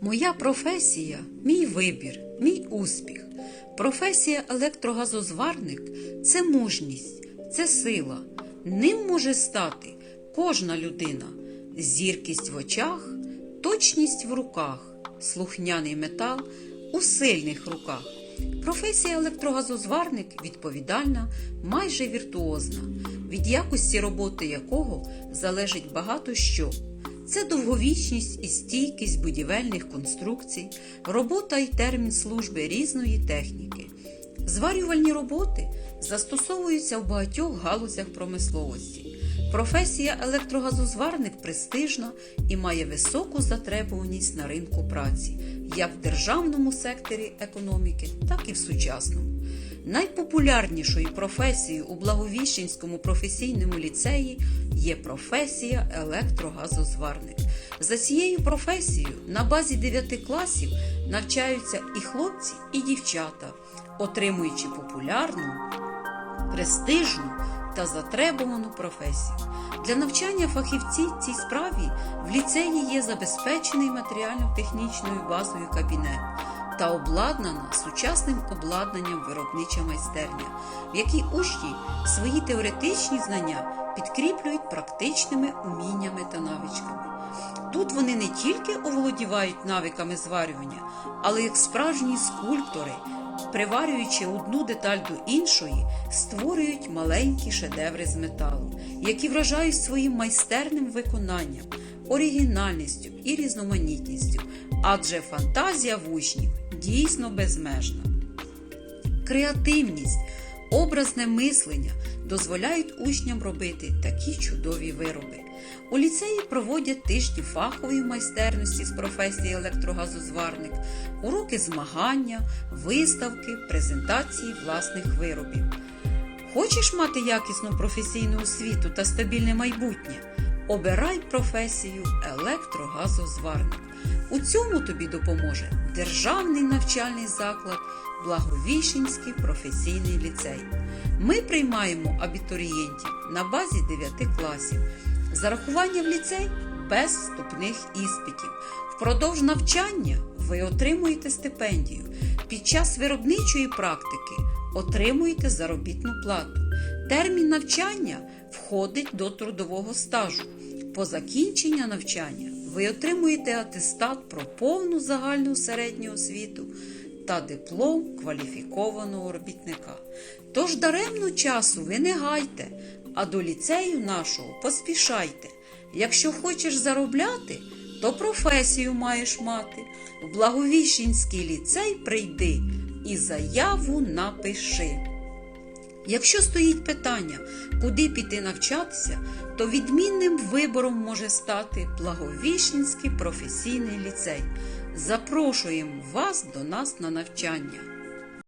Моя професія мій вибір, мій успіх. Професія електрогазозварник це мужність, це сила. Ним може стати кожна людина. Зіркість в очах, точність в руках, слухняний метал у сильних руках. Професія електрогазозварник відповідальна, майже віртуозна, від якості роботи якого залежить багато що. Це довговічність і стійкість будівельних конструкцій, робота і термін служби різної техніки. Зварювальні роботи застосовуються в багатьох галузях промисловості. Професія електрогазозварник престижна і має високу затребуваність на ринку праці, як в державному секторі економіки, так і в сучасному. Найпопулярнішою професією у Благовіщенському професійному ліцеї є професія електрогазозварник. За цією професією на базі 9 класів навчаються і хлопці, і дівчата, отримуючи популярну, престижну та затребувану професію. Для навчання фахівців цій справі в ліцеї є забезпечений матеріально-технічною базою кабінет та обладнана сучасним обладнанням виробнича майстерня, в якій учні свої теоретичні знання підкріплюють практичними уміннями та навичками. Тут вони не тільки оволодівають навиками зварювання, але як справжні скульптори, приварюючи одну деталь до іншої, створюють маленькі шедеври з металу, які вражають своїм майстерним виконанням, оригінальністю і різноманітністю, адже фантазія в учнів дійсно безмежна. Креативність, образне мислення дозволяють учням робити такі чудові вироби. У ліцеї проводять тижні фахової майстерності з професії електрогазозварник, уроки змагання, виставки, презентації власних виробів. Хочеш мати якісну професійну освіту та стабільне майбутнє? Обирай професію електрогазозварник. У цьому тобі допоможе Державний навчальний заклад Благовіщенський професійний ліцей. Ми приймаємо абітурієнтів на базі 9 класів. Зарахування в ліцей без вступних іспитів. Впродовж навчання ви отримуєте стипендію. Під час виробничої практики отримуєте заробітну плату. Термін навчання входить до трудового стажу. По закінченню навчання ви отримуєте атестат про повну загальну середню освіту та диплом кваліфікованого робітника. Тож даремно часу ви не гайте, а до ліцею нашого поспішайте. Якщо хочеш заробляти, то професію маєш мати. В Благовіщенський ліцей прийди і заяву напиши. Якщо стоїть питання, куди піти навчатися, то відмінним вибором може стати Благовіщенський професійний ліцей. Запрошуємо вас до нас на навчання.